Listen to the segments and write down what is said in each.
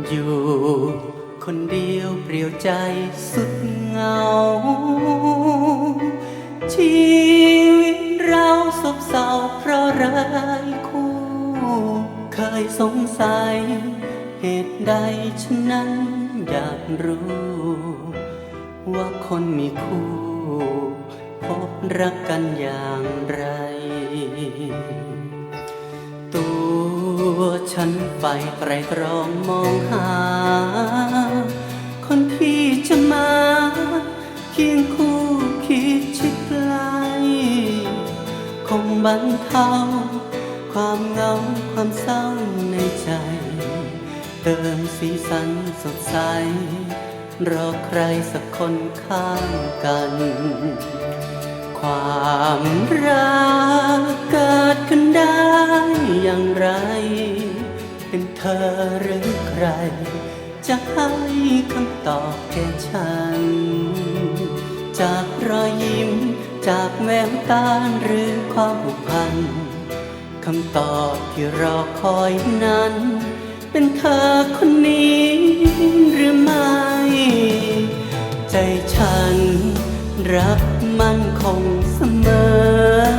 อยู่คนเดียวเปลี่ยวใจสุดเหงา ชีวิตเราซบเศร้าเพราะไรคู่ เคยสงสัย เหตุใดฉันนั้นอยากรู้ ว่าคนมีคู่ พบรักกันอย่างไร ฉันไปไตรตรองมองหา คนที่จะมาเคียงคู่คิดชิดไกล คงบรรเทาความเหงาความเศร้าในใจ เติมสีสันสดใส รอใครสักคนข้างกัน ความรักเกิดขึ้นได้อย่างไร ธอหรือใคร จะให้คำตอบแก่ฉัน จากรอยยิ้ม จากแววตาหรือความผูกพันคำตอบที่รอคอยนั้น เป็นเธอคนนี้หรือไม่ ใจฉันรักมันคงเสมอ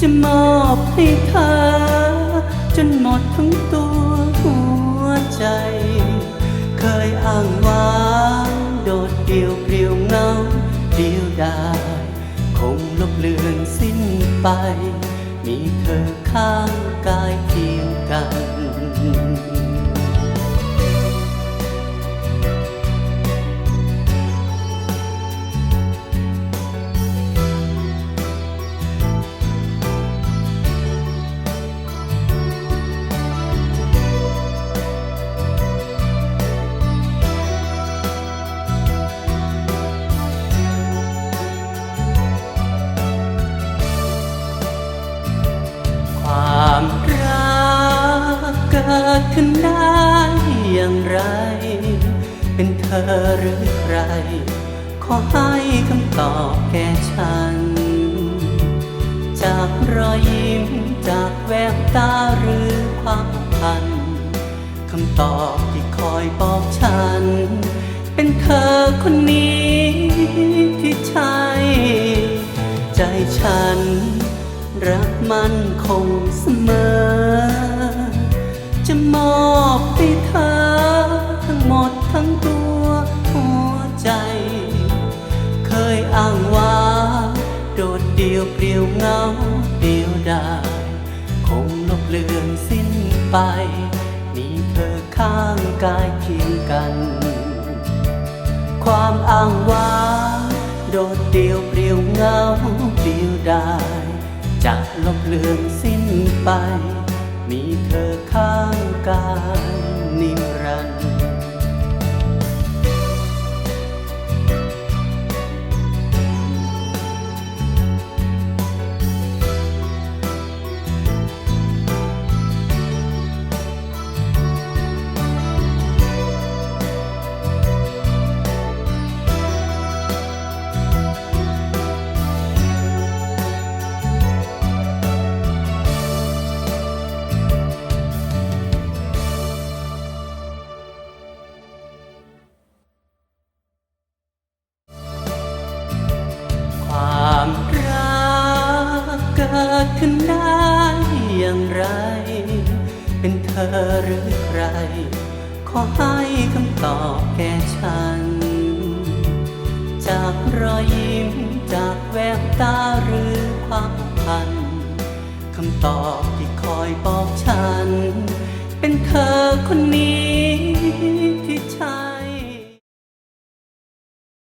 จะมอบให้เธอ จนหมดทั้งตัวหัว ใจ เคยอ้างว้างโดดเดี่ยวเปลี่ยวเงาเดียวดายคงลบเลือนสิ้นไป มีเธอข้างกายเคียงกัน ดขึ้นได้อย่างไร เป็นเธอหรือใคร ขอให้คำตอบแก่ฉัน จากรอยยิ้มจากแววตาหรือความพันคำตอบที่คอยบอกฉัน เป็นเธอคนนี้ที่ใช่ใจฉัน รักมันคงเสมอ โดดเดียวเปลี่ยวเหงาเดียวดายคงลบเลือนสิ้นไป มีเธอข้างกายเคียงกัน ความอ้างว้างโดดเดียวเปลี่ยวเหงาเดียวดายจะลบเลือนสิ้นไป มีเธอข้างกาย ดขึ้นได้อย่างไร เป็นเธอหรือใคร ขอให้คำตอบแก่ฉัน จากรอยยิ้มจากแววตาหรือความพันคำตอบที่คอยบอกฉัน เป็นเธอคนนี้ที่ฉัน